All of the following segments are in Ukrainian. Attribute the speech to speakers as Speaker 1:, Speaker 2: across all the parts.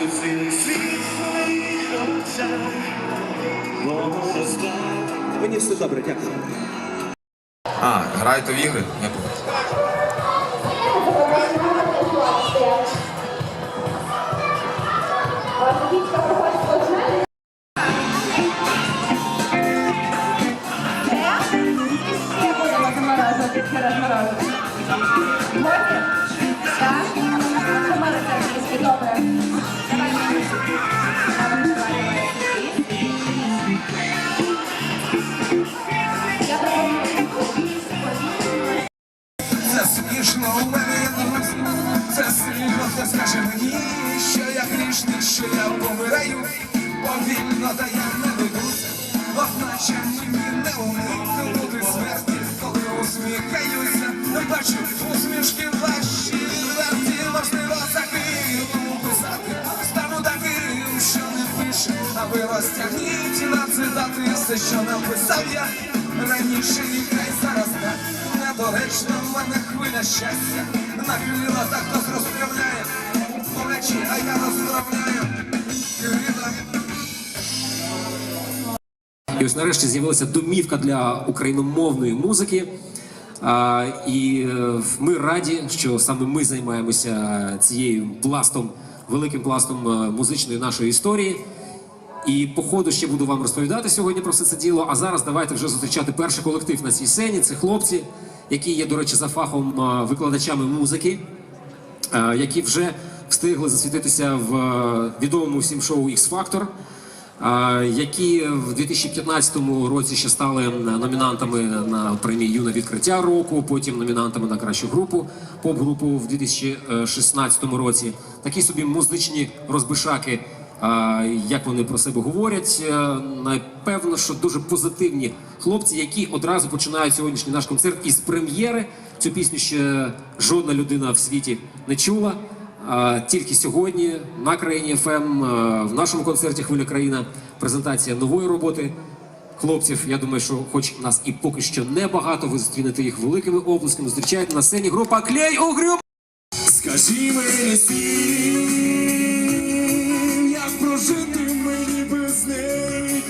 Speaker 1: Бачу цілий світ в очах. Мого розпад.
Speaker 2: Мені все добре, дякую.
Speaker 3: А, граєте в ігри? Я.
Speaker 4: я
Speaker 5: що я помираю, повільно та я не ведуся, одначе мені не уникнути смерті, коли усміхаюся, не бачу усмішки ваші, верті, можливо, таким писати, стану таким, що не пише, а ви розтягніть на цитати все, що написав я. Раніше, і хай зараз так. Недоречно в мене хвиля щастя. Нахилила так хтось розправляє Плечі, а я розправляю
Speaker 2: І ось нарешті з'явилася домівка для україномовної музики. А, і е, ми раді, що саме ми займаємося цією пластом, великим пластом е, музичної нашої історії. І по ходу ще буду вам розповідати сьогодні про все це діло. А зараз давайте вже зустрічати перший колектив на цій сцені. Це хлопці, які є, до речі, за фахом е, викладачами музики які вже встигли засвітитися в е, відомому всім шоу X Factor, е, які в 2015 році ще стали номінантами на премії Юне відкриття року, потім номінантами на кращу групу, поп-групу в 2016 році. Такі собі музичні розбишаки. е, Як вони про себе говорять, напевно, що дуже позитивні хлопці, які одразу починають сьогоднішній наш концерт із прем'єри. Цю пісню ще жодна людина в світі не чула. Тільки сьогодні на країні ФМ в нашому концерті Хвиля країна презентація нової роботи хлопців. Я думаю, що, хоч нас і поки що небагато, ви зустрінете їх великими облисками. Зустрічаєте на сцені група Клей Огрюм.
Speaker 5: Скажи мені світ, як прожити мені без неї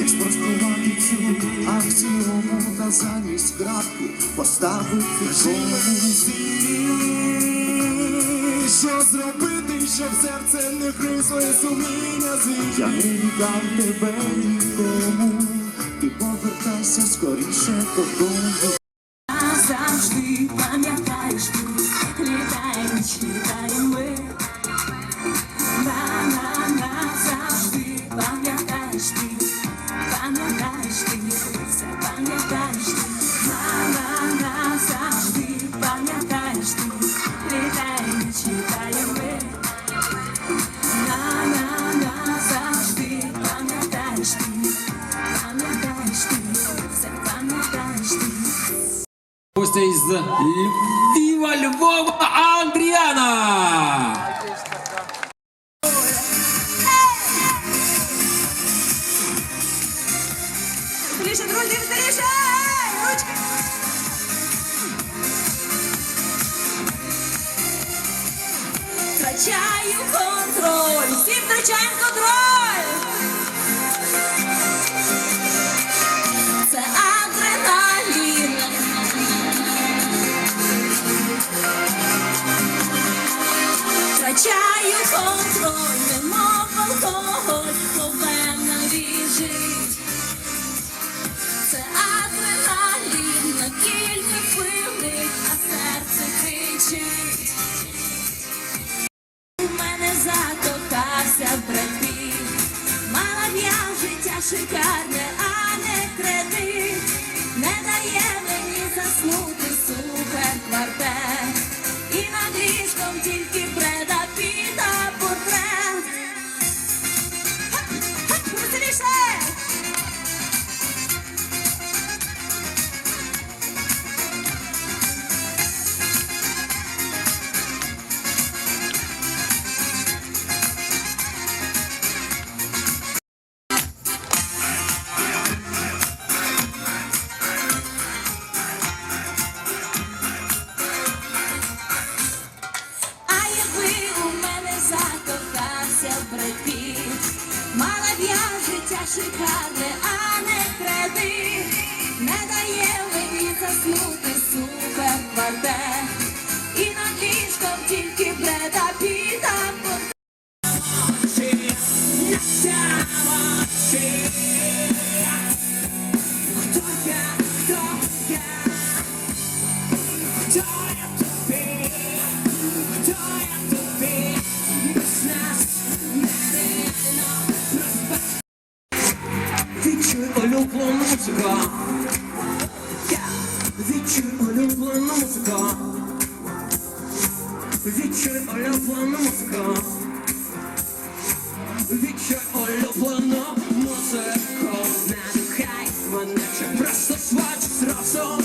Speaker 5: Як спростувати цю аксіому та замість крапку поставити кому що зробити, щоб серце не гризло і сумління звій Я не віддав тебе нікому, ти повертайся скоріше додому
Speaker 2: Гостя із Львова Львова Андріана.
Speaker 6: Веселіше, друзі, веселіше! Ручки! Втрачаю контроль! Всі втрачаємо контроль! Шикарне, а не кредит. Не дає мені заснути супер квартет. І над ліжком тільки Бреда шикарне, а не кредит. Не дає мені заснути суперквартет. І над ліжком тільки бреда піда оляплана
Speaker 1: музика. Віче оляплана музика. Віче оляплана музика. Надухай мене, чи просто свач зразу.